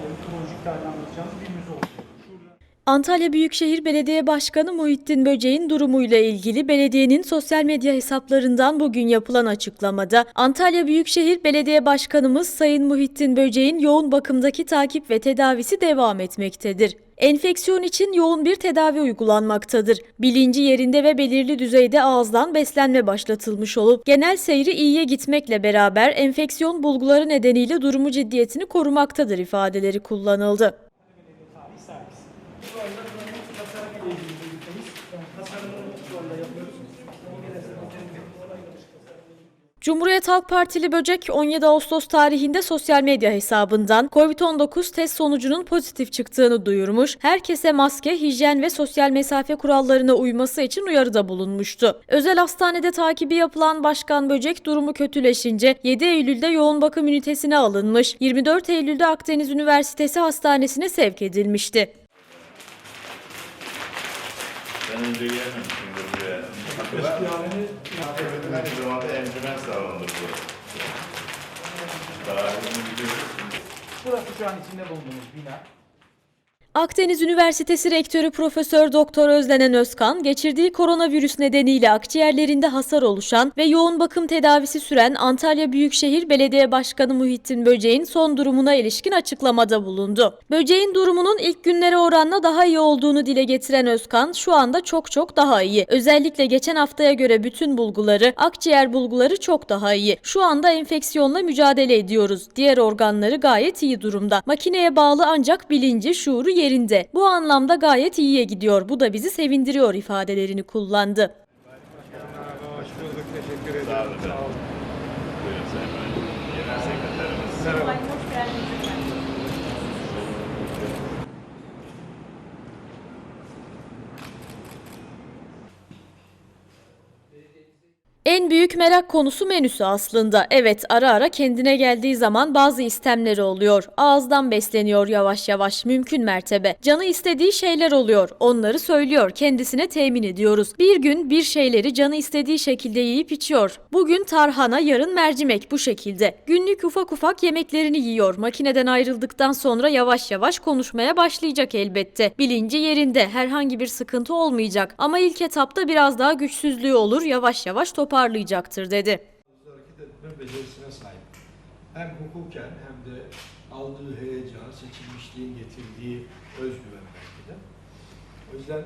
Tarihini anlatacağımız bir müze olacak. Antalya Büyükşehir Belediye Başkanı Muhittin Böceğin durumuyla ilgili belediyenin sosyal medya hesaplarından bugün yapılan açıklamada Antalya Büyükşehir Belediye Başkanımız Sayın Muhittin Böceğin yoğun bakımdaki takip ve tedavisi devam etmektedir. Enfeksiyon için yoğun bir tedavi uygulanmaktadır. Bilinci yerinde ve belirli düzeyde ağızdan beslenme başlatılmış olup genel seyri iyiye gitmekle beraber enfeksiyon bulguları nedeniyle durumu ciddiyetini korumaktadır ifadeleri kullanıldı. Şu anda buranın tasarım ile ilgili birlikteyiz. Tasarımını şu anda yapıyoruz. Cumhuriyet Halk Partili Böcek 17 Ağustos tarihinde sosyal medya hesabından COVID-19 test sonucunun pozitif çıktığını duyurmuş, herkese maske, hijyen ve sosyal mesafe kurallarına uyması için uyarıda bulunmuştu. Özel hastanede takibi yapılan Başkan Böcek durumu kötüleşince 7 Eylül'de yoğun bakım ünitesine alınmış, 24 Eylül'de Akdeniz Üniversitesi Hastanesi'ne sevk edilmişti. Önce gelmemişimdir buraya. Hatırlar Aynı zamanda encümen salondur bu. Tarihini biliyoruz. Burası şu an içinde bulunduğumuz bina. Akdeniz Üniversitesi Rektörü Profesör Doktor Özlenen Özkan, geçirdiği koronavirüs nedeniyle akciğerlerinde hasar oluşan ve yoğun bakım tedavisi süren Antalya Büyükşehir Belediye Başkanı Muhittin Böceğin son durumuna ilişkin açıklamada bulundu. Böceğin durumunun ilk günlere oranla daha iyi olduğunu dile getiren Özkan, şu anda çok çok daha iyi. Özellikle geçen haftaya göre bütün bulguları, akciğer bulguları çok daha iyi. Şu anda enfeksiyonla mücadele ediyoruz. Diğer organları gayet iyi durumda. Makineye bağlı ancak bilinci, şuuru yerinde. Bu anlamda gayet iyiye gidiyor. Bu da bizi sevindiriyor ifadelerini kullandı. Büyük merak konusu menüsü aslında. Evet ara ara kendine geldiği zaman bazı istemleri oluyor. Ağızdan besleniyor yavaş yavaş mümkün mertebe. Canı istediği şeyler oluyor. Onları söylüyor. Kendisine temin ediyoruz. Bir gün bir şeyleri canı istediği şekilde yiyip içiyor. Bugün tarhana, yarın mercimek bu şekilde. Günlük ufak ufak yemeklerini yiyor. Makineden ayrıldıktan sonra yavaş yavaş konuşmaya başlayacak elbette. Bilinci yerinde. Herhangi bir sıkıntı olmayacak. Ama ilk etapta biraz daha güçsüzlüğü olur. Yavaş yavaş toparlayacaktır dedi. Hareket etme becerisine sahip. Hem hukuken hem de aldığı heyecan, seçilmişliğin getirdiği özgüven belki de. O yüzden